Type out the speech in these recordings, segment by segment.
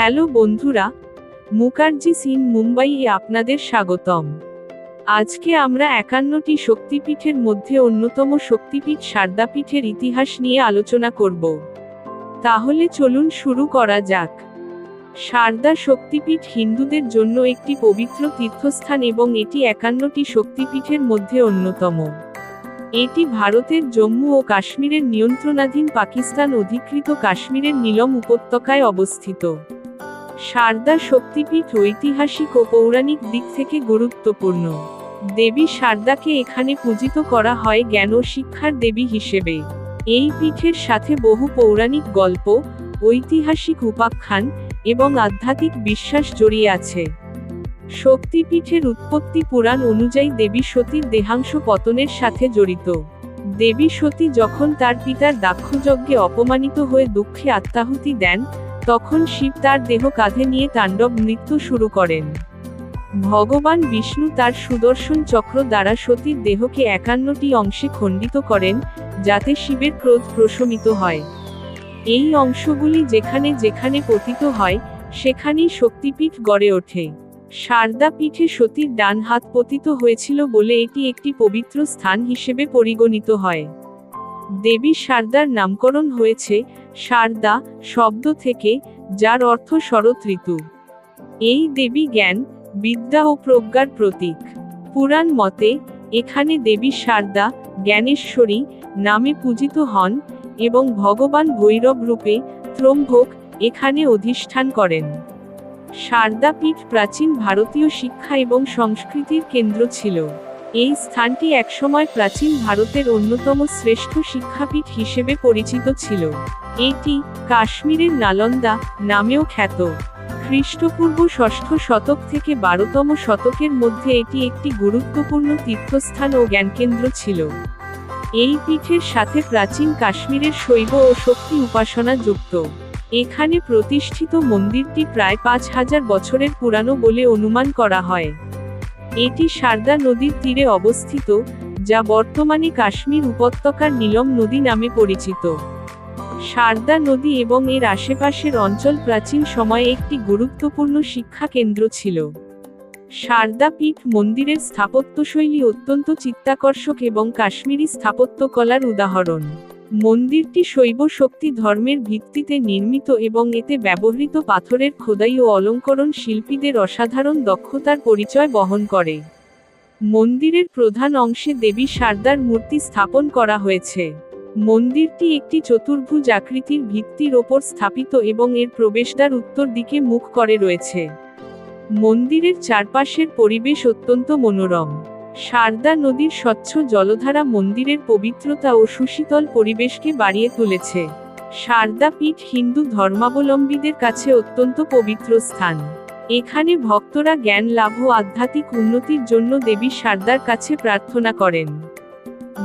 Hello বন্ধুরা, Mukherjee scene মুম্বাইয়ে আপনাদের স্বাগতম। আজকে আমরা একান্নটি শক্তিপীঠের মধ্যে অন্যতম শক্তিপীঠ শারদাপীঠের ইতিহাস নিয়ে আলোচনা করব। তাহলে চলুন শুরু করা যাক। শারদা শক্তিপীঠ হিন্দুদের জন্য একটি পবিত্র তীর্থস্থান এবং এটি একান্নটি শক্তিপীঠের মধ্যে অন্যতম। এটি ভারতের জম্মু ও কাশ্মীরের নিয়ন্ত্রণাধীন পাকিস্তান অধিকৃত কাশ্মীরের নীলম উপত্যকায় অবস্থিত। শারদা শক্তিপীঠ ঐতিহাসিক ও পৌরাণিক দিক থেকে গুরুত্বপূর্ণ। দেবী শারদাকে এখানে পূজিত করা হয় জ্ঞান ও শিক্ষার দেবী হিসেবে। এই পীঠের সাথে বহু পৌরাণিক গল্প, ঐতিহাসিক উপাখ্যান এবং আধ্যাত্মিক বিশ্বাস জড়িয়ে আছে। শক্তিপীঠের উৎপত্তি পুরাণ অনুযায়ী দেবী সতীর দেহাংশ পতনের সাথে জড়িত। দেবী সতী যখন তার পিতার দাক্ষযজ্ঞে অপমানিত হয়ে দুঃখে আত্মাহুতি দেন তখন শিব তার দেহ কাঁধে নিয়ে তাণ্ডব নৃত্য শুরু করেন। ভগবান বিষ্ণু তার সুদর্শন চক্র দ্বারা সতীর দেহকে একান্নটি অংশে খণ্ডিত করেন, যাতে শিবের ক্রোধ প্রশমিত হয়। এই অংশগুলি যেখানে যেখানে পতিত হয়, সেখানেই শক্তিপীঠ গড়ে ওঠে। শারদা পীঠে সতীর ডান হাত পতিত হয়েছিল বলে এটি একটি পবিত্র স্থান হিসেবে পরিগণিত হয়। দেবী শারদার নামকরণ হয়েছে শারদা শব্দ থেকে, যার অর্থ শরৎ ঋতু। এই দেবী জ্ঞান, বিদ্যা ও প্রজ্ঞার প্রতীক। পুরাণ মতে, এখানে দেবী শারদা জ্ঞানেশ্বরী নামে পূজিত হন এবং ভগবান ভৈরব রূপে ত্রম্ভক এখানে অধিষ্ঠান করেন। শারদা পীঠ প্রাচীন ভারতীয় শিক্ষা এবং সংস্কৃতির কেন্দ্র ছিল। এই স্থানটি একসময় প্রাচীন ভারতের অন্যতম শ্রেষ্ঠ শিক্ষাপীঠ হিসেবে পরিচিত ছিল। এটি কাশ্মীরের নালন্দা নামেও খ্যাত। খ্রিস্টপূর্ব ষষ্ঠ শতক থেকে বারোতম শতকের মধ্যে এটি একটি গুরুত্বপূর্ণ তীর্থস্থান ও জ্ঞানকেন্দ্র ছিল। এই পীঠের সাথে প্রাচীন কাশ্মীরের শৈব ও শক্তি উপাসনা যুক্ত। এখানে প্রতিষ্ঠিত মন্দিরটি প্রায় পাঁচ হাজার বছরের পুরানো বলে অনুমান করা হয়। এটি সারদা নদীর তীরে অবস্থিত, যা বর্তমানে কাশ্মীর উপত্যকার নীলম নদী নামে পরিচিত। সারদা নদী এবং এর আশেপাশের অঞ্চল প্রাচীন সময়ে একটি গুরুত্বপূর্ণ শিক্ষা কেন্দ্র ছিল। সারদা পীঠ মন্দিরের স্থাপত্যশৈলী অত্যন্ত চিত্তাকর্ষক এবং কাশ্মীরি স্থাপত্যকলার উদাহরণ। মন্দিরটি শৈব শক্তি ধর্মের ভিত্তিতে নির্মিত এবং এতে ব্যবহৃত পাথরের খোদাই ও অলঙ্করণ শিল্পীদের অসাধারণ দক্ষতার পরিচয় বহন করে। মন্দিরের প্রধান অংশে দেবী সারদার মূর্তি স্থাপন করা হয়েছে। মন্দিরটি একটি চতুর্ভুজ আকৃতির ভিত্তির ওপর স্থাপিত এবং এর প্রবেশদ্বার উত্তর দিকে মুখ করে রয়েছে। মন্দিরের চারপাশের পরিবেশ অত্যন্ত মনোরম। শারদা নদীর স্বচ্ছ জলধারা মন্দিরের পবিত্রতা ও সুশীতল পরিবেশকে বাড়িয়ে তুলেছে। শারদা পীঠ হিন্দু ধর্মাবলম্বীদের কাছে অত্যন্ত পবিত্র স্থান। এখানে ভক্তরা জ্ঞান লাভ ও আধ্যাত্মিক উন্নতির জন্য দেবী সারদার কাছে প্রার্থনা করেন।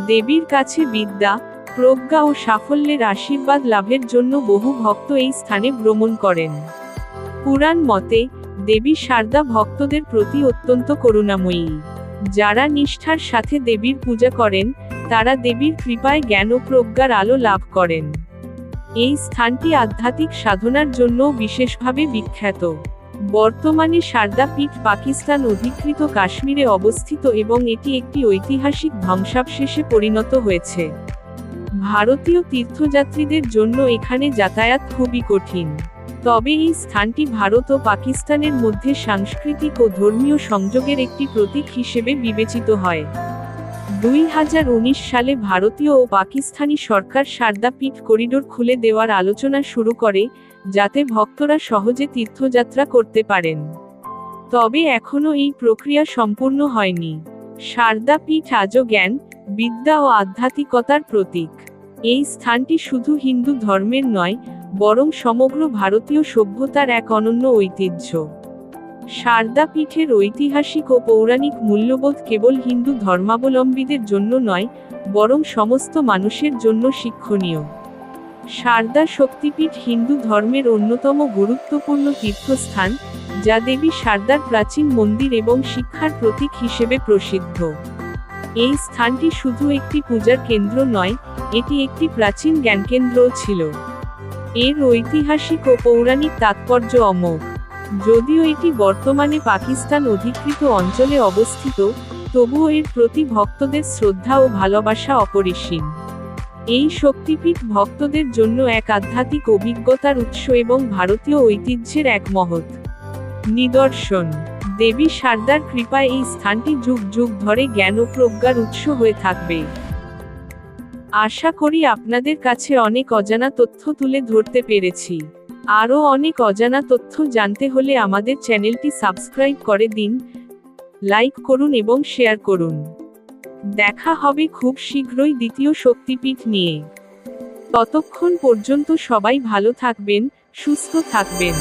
দেবীর কাছে বিদ্যা, প্রজ্ঞা ও সাফল্যের আশীর্বাদ লাভের জন্য বহু ভক্ত এই স্থানে ভ্রমণ করেন। পুরাণ মতে, দেবী সারদা ভক্তদের প্রতি অত্যন্ত করুণাময়ী। যারা নিষ্ঠার সাথে দেবীর পূজা করেন, তারা দেবীর কৃপায় জ্ঞান ও প্রজ্ঞার আলো লাভ করেন। এই স্থানটি আধ্যাত্মিক সাধনার জন্য বিশেষভাবে বিখ্যাত। বর্তমানে সারদা পীঠ পাকিস্তান অধিকৃত কাশ্মীরে অবস্থিত এবং এটি একটি ঐতিহাসিক ধ্বংসাবশেষে পরিণত হয়েছে। ভারতীয় তীর্থযাত্রীদের জন্য এখানে যাতায়াত খুবই কঠিন। তবে এই স্থানটি ভারত ও পাকিস্তানের মধ্যে সাংস্কৃতিক ও ধর্মীয় সংযোগের একটি প্রতীক হিসেবে বিবেচিত হয়। দুই হাজার উনিশ সালে ভারতীয় ও পাকিস্তানি সরকার সারদা পীঠ করিডোর খুলে দেওয়ার আলোচনা শুরু করে, যাতে ভক্তরা সহজে তীর্থযাত্রা করতে পারেন। তবে এখনও এই প্রক্রিয়া সম্পূর্ণ হয়নি। সারদা পীঠ আজও জ্ঞান, বিদ্যা ও আধ্যাত্মিকতার প্রতীক। এই স্থানটি শুধু হিন্দু ধর্মের নয়, বরং সমগ্র ভারতীয় সভ্যতার এক অনন্য ঐতিহ্য। সারদা পীঠের ঐতিহাসিক ও পৌরাণিক মূল্যবোধ কেবল হিন্দু ধর্মাবলম্বীদের জন্য নয়, বরং সমস্ত মানুষের জন্য শিক্ষণীয়। সারদা শক্তিপীঠ হিন্দু ধর্মের অন্যতম গুরুত্বপূর্ণ তীর্থস্থান, যা দেবী সারদার প্রাচীন মন্দির এবং শিক্ষার প্রতীক হিসেবে প্রসিদ্ধ। এই স্থানটি শুধু একটি পূজার কেন্দ্র নয়, এটি একটি প্রাচীন জ্ঞানকেন্দ্রও ছিল। এর ঐতিহাসিক ও পৌরাণিক তাৎপর্য অমোঘ। যদিও এটি বর্তমানে পাকিস্তান অধিকৃত অঞ্চলে অবস্থিত, তবুও এর প্রতি ভক্তদের শ্রদ্ধা ও ভালোবাসা অপরিসীম। এই শক্তিপীঠ ভক্তদের জন্য এক আধ্যাত্মিক অভিজ্ঞতার উৎস এবং ভারতীয় ঐতিহ্যের এক মহৎ নিদর্শন। দেবী সারদার কৃপায় এই স্থানটি যুগ যুগ ধরে জ্ঞান ও প্রজ্ঞার উৎস হয়ে থাকবে। আশা করি আপনাদের কাছে অনেক অজানা তথ্য তুলে ধরতে পেরেছি। আরও অনেক অজানা তথ্য জানতে হলে আমাদের চ্যানেলটি সাবস্ক্রাইব করে দিন, লাইক করুন এবং শেয়ার করুন। দেখা হবে খুব শীঘ্রই দ্বিতীয় শক্তিপীঠ নিয়ে। ততক্ষণ পর্যন্ত সবাই ভালো থাকবেন, সুস্থ থাকবেন।